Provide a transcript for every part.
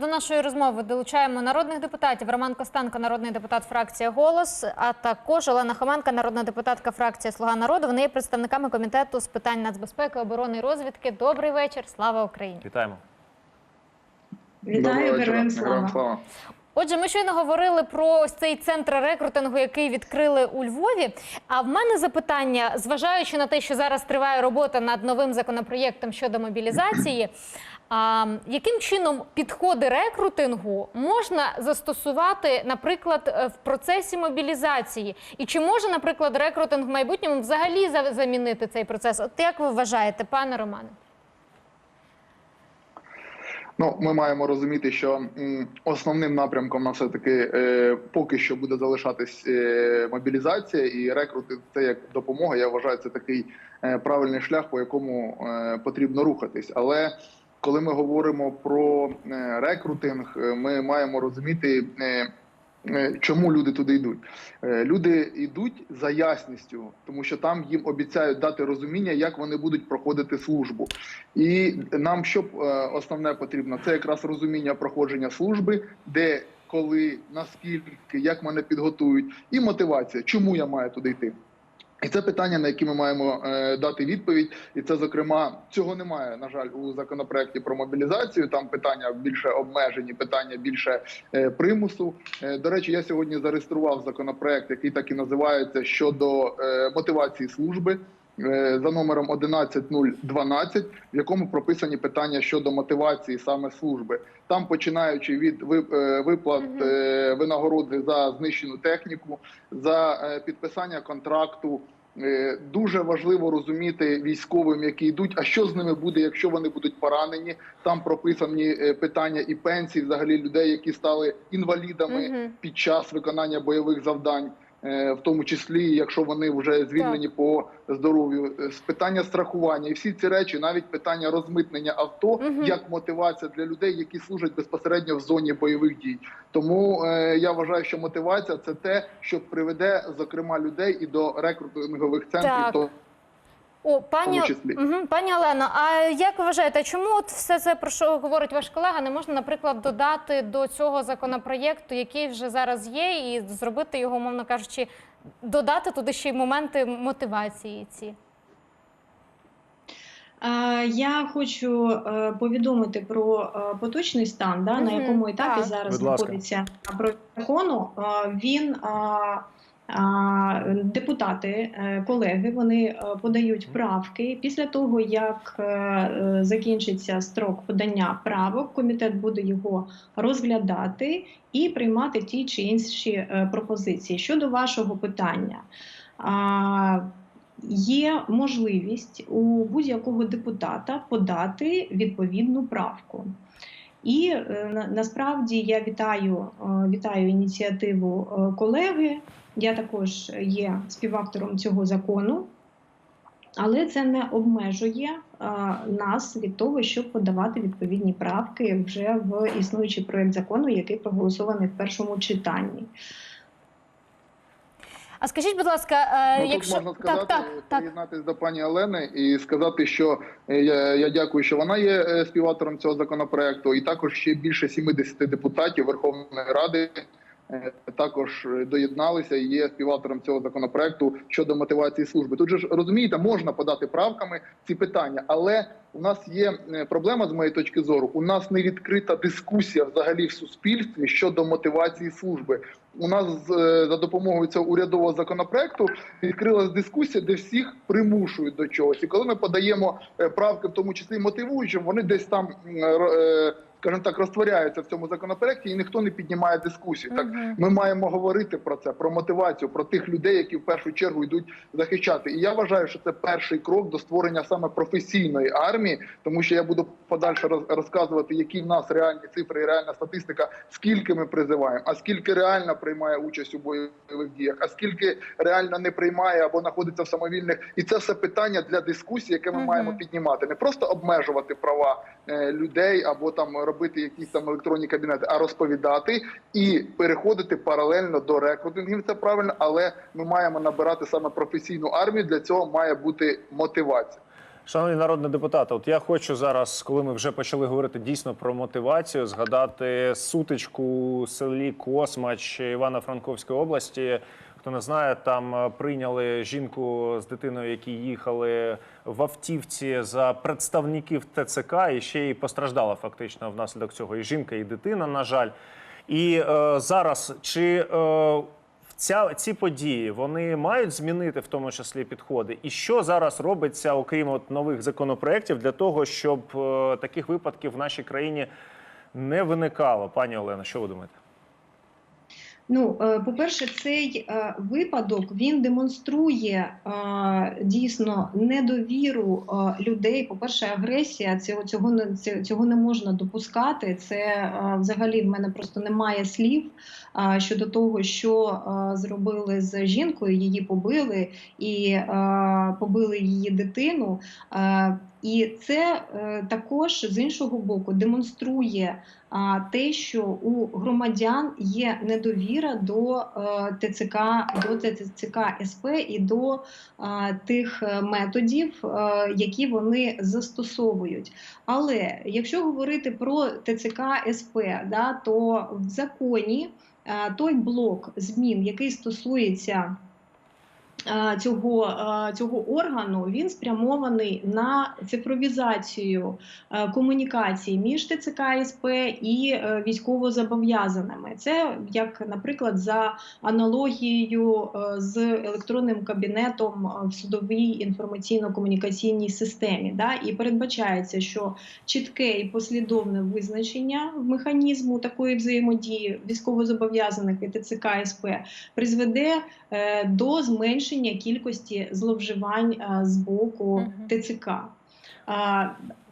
До нашої розмови долучаємо народних депутатів. Роман Костенко, народний депутат фракція Голос, а також Олена Хоменка, народна депутатка фракція Слуга народу. Вони є представниками комітету з питань нацбезпеки, оборони і розвідки. Добрий вечір. Слава Україні! Вітаємо. Вітаю, героям слава. Отже, ми щойно говорили про ось цей центр рекрутингу, який відкрили у Львові. А в мене запитання, зважаючи на те, що зараз триває робота над новим законопроєктом щодо мобілізації. А, яким чином підходи рекрутингу можна застосувати, наприклад, е, в процесі мобілізації? І чи може, наприклад, рекрутинг в майбутньому взагалі замінити цей процес? От як ви вважаєте, пане Романе? Ну, ми маємо розуміти, що основним напрямком на все таки е, поки що буде залишатись е, мобілізація і рекрути це як допомога. Я вважаю, це такий е, правильний шлях, по якому е, потрібно рухатись. Але коли ми говоримо про е, рекрутинг, е, ми маємо розуміти. Е, Чому люди туди йдуть? Люди йдуть за ясністю, тому що там їм обіцяють дати розуміння, як вони будуть проходити службу. І нам що основне потрібно? Це якраз розуміння проходження служби, де, коли, наскільки, як мене підготують, і мотивація, чому я маю туди йти. І це питання, на які ми маємо е, дати відповідь. І це, зокрема, цього немає, на жаль, у законопроекті про мобілізацію. Там питання більше обмежені, питання більше е, примусу. Е, до речі, я сьогодні зареєстрував законопроект, який так і називається щодо мотивації служби. Е, За номером 11012, в якому прописані питання щодо мотивації саме служби, там починаючи від е, виплат е, винагороди за знищену техніку, за підписання контракту. Дуже важливо розуміти військовим, які йдуть, а що з ними буде, якщо вони будуть поранені. Там прописані питання і пенсій, взагалі людей, які стали інвалідами під час виконання бойових завдань, в тому числі, якщо вони вже звільнені по здоров'ю, Е, з питання страхування і всі ці речі, навіть питання розмитнення авто, угу. як мотивація для людей, які служать безпосередньо в зоні бойових дій. Тому е, я вважаю, що мотивація це те, що приведе зокрема людей і до рекрутингових центрів. Так. О, пані. Мгм, пані Олено, а як ви вважаєте, чому от все це про що говорить ваш колега, не можна, наприклад, додати до цього законопроєкту, який вже зараз є, і зробити його, умовно кажучи, додати туди ще й моменти мотивації ці? Я хочу е, повідомити про е, поточний стан, да, на якому етапі так. зараз знаходиться проект закону. Е, Він депутати, е, колеги, вони е, подають правки. Після того, як е, закінчиться строк подання правок, комітет буде його розглядати і приймати ті чи інші пропозиції. Щодо вашого питання. Є можливість у будь-якого депутата подати відповідну правку. І е, на- насправді я вітаю, е, вітаю ініціативу е, колеги. Я також є співавтором цього закону, але це не обмежує нас від того, щоб подавати відповідні правки вже в існуючий проект закону, який проголосований в першому читанні. А скажіть, будь ласка, е, Ну, якщо можна сказати, так, так, так. приєднатись до пані Олени і сказати, що е, я, я дякую, що вона є е, співавтором цього законопроекту, і також ще більше 70 депутатів Верховної Ради. Е, Також е, доєдналися і є співавтором цього законопроекту щодо мотивації служби. Тут же ж розумієте, можна подати правками ці питання, але у нас є е, проблема з моєї точки зору. У нас не відкрита дискусія взагалі в суспільстві щодо мотивації служби. У нас за допомогою цього урядового законопроекту відкрилась дискусія, де всіх примушують до чогось. І коли ми подаємо правки, в тому числі мотивуючи, вони десь там, скажімо так, розтворяються в цьому законопроекті, і ніхто не піднімає дискусію. Так ми маємо говорити про це, про мотивацію, про тих людей, які в першу чергу йдуть захищати. І я вважаю, що це перший крок до створення саме професійної армії, тому що я буду подальше роз- розказувати, які в нас реальні цифри і реальна статистика, скільки ми призиваємо, а скільки реально приймає участь у бойових діях, а скільки реально не приймає або знаходиться в самовільних. І це все питання для дискусії, яке ми маємо піднімати, не просто обмежувати права е, людей або там робити якісь там електронні кабінети, а розповідати і переходити паралельно до рекрутингів. Це правильно, але ми маємо набирати саме професійну армію. Для цього має бути мотивація. Шановні народні депутати, от я хочу зараз, коли ми вже почали говорити дійсно про мотивацію, згадати сутичку у селі Космач Івано-Франковської області. Хто не знає, там е, прийняли жінку з дитиною, які їхали в автівці за представників ТЦК, і ще й постраждала фактично внаслідок цього. І жінка, і дитина, на жаль. І е, зараз чи е, Ця ці події вони мають змінити в тому числі підходи. І що зараз робиться, окрім от нових законопроєктів, для того, щоб е, таких випадків в нашій країні не виникало? Пані Олена, що ви думаєте? Ну, е, по-перше, цей е, випадок він демонструє е, дійсно недовіру людей. По-перше, агресія цього цього не цього не можна допускати. Це взагалі в мене просто немає слів щодо того, що зробили з жінкою. Її побили і побили її дитину. І це е, також з іншого боку демонструє те, що у громадян є недовіра до е, ТЦК, до ТЦК СП і до тих е, методів, які вони застосовують. Але якщо говорити про ТЦК СП, да, то в законі той блок змін, який стосується цього, е, цього органу, він спрямований на цифровізацію е, комунікації між ТЦК СП і е, військовозобов'язаними. Це як, наприклад, за аналогією е, з електронним кабінетом е, в судовій інформаційно-комунікаційній системі. Да? І передбачається, що чітке і послідовне визначення механізму такої взаємодії військовозобов'язаних і ТЦК СП призведе е, до зменшення кількості зловживань е, з боку. ТЦК.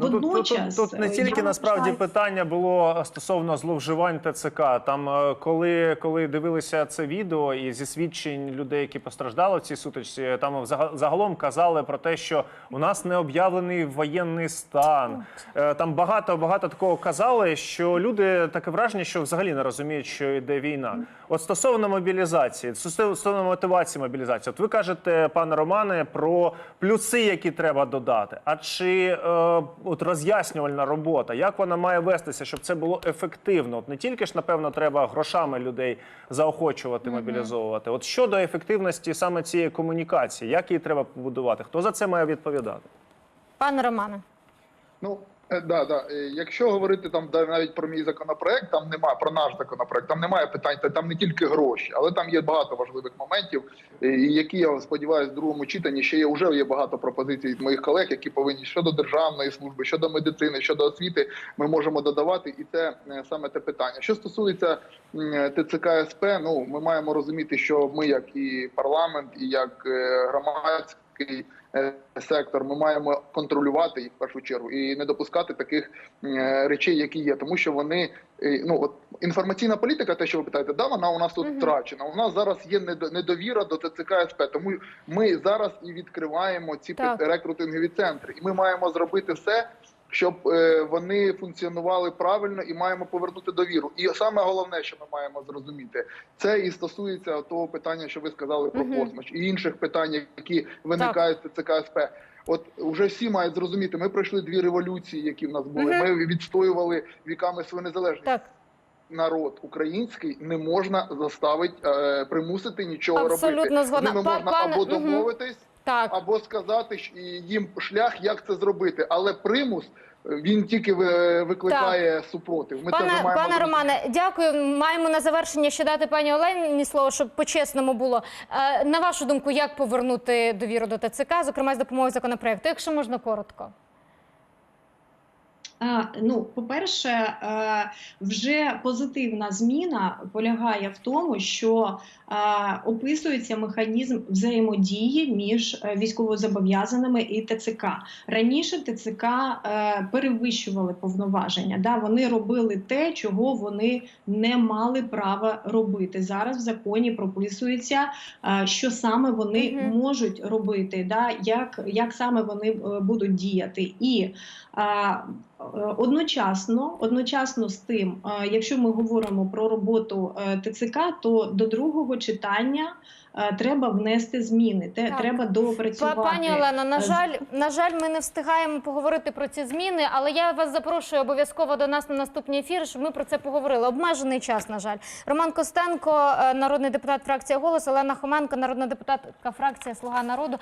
Ну, тут, тут, тут, тут не е, тільки насправді вважаю- питання було стосовно зловживань ТЦК. Там, е, коли, коли дивилися це відео і зі свідчень людей, які постраждали в цій сутичці, там загалом казали про те, що у нас не об'явлений воєнний стан. Е, Там багато багато такого казали, що люди таке враження, що взагалі не розуміють, що йде війна. От стосовно мобілізації, стосовно мотивації мобілізації, от ви кажете, пане Романе, про плюси, які треба додати. А чи е, от роз'яснювальна робота, як вона має вестися, щоб це було ефективно? От не тільки ж напевно треба грошами людей заохочувати, мобілізовувати. От щодо ефективності саме цієї комунікації, як її треба побудувати? Хто за це має відповідати? Пане Романе. Ну да, да. Е, Якщо говорити там навіть про мій законопроект, там немає про наш законопроект, там немає питань, та- там не тільки гроші, але там є багато важливих моментів, е, які я сподіваюся, в другому читанні ще є вже є багато пропозицій від моїх колег, які повинні щодо державної служби, щодо медицини, щодо освіти, ми можемо додавати, і це е, саме те питання. Що стосується ТЦК СП, ну ми маємо розуміти, що ми, як і парламент, і як е, громадський е, сектор, ми маємо контролювати їх в першу чергу і не допускати таких е, речей, які є, тому що вони е, ну от інформаційна політика, те, що ви питаєте, да, вона у нас тут втрачена. Угу. У нас зараз є недо- недовіра до ТЦК СП, тому ми зараз і відкриваємо ці Так. рекрутингові центри, і ми маємо зробити все. Щоб е, вони функціонували правильно і маємо повернути довіру. І саме головне, що ми маємо зрозуміти, це і стосується того питання, що ви сказали про Мгм. космоч, і інших питань, які виникають з ТЦК СП. От вже всі мають зрозуміти, ми пройшли дві революції, які в нас були. Ми відстоювали віками свою незалежність. Так, Народ український не можна заставити е, примусити нічого робити. абсолютно З згодна. ними можна пане- або домовитись, так. або сказати їм шлях, як це зробити. Але примус е, він тільки ви- викликає супротив. Ми Пане, маємо пане. Романе, дякую. Маємо на завершення ще дати пані Олені слово, щоб по-чесному було. Е, На вашу думку, як повернути довіру до ТЦК, зокрема з допомогою законопроекту, якщо можна коротко. Ну, по-перше, е, вже позитивна зміна полягає в тому, що е, описується механізм взаємодії між е, військовозобов'язаними і ТЦК. Раніше ТЦК перевищували повноваження. Да? Вони робили те, чого вони не мали права робити. Зараз в законі прописується, що саме вони Мгм. можуть робити, да? як, як саме вони будуть діяти. І Одночасно, одночасно з тим, е, якщо ми говоримо про роботу е, ТЦК, то до другого читання е, треба внести зміни. Те Так. треба доопрацювати. Пані Олено, на жаль, на жаль, ми не встигаємо поговорити про ці зміни, але я вас запрошую обов'язково до нас на наступні ефіри, щоб ми про це поговорили. Обмежений час, на жаль. Роман Костенко, е, народний депутат фракція Голос, Олена Хоменко, народна депутатка фракція Слуга народу.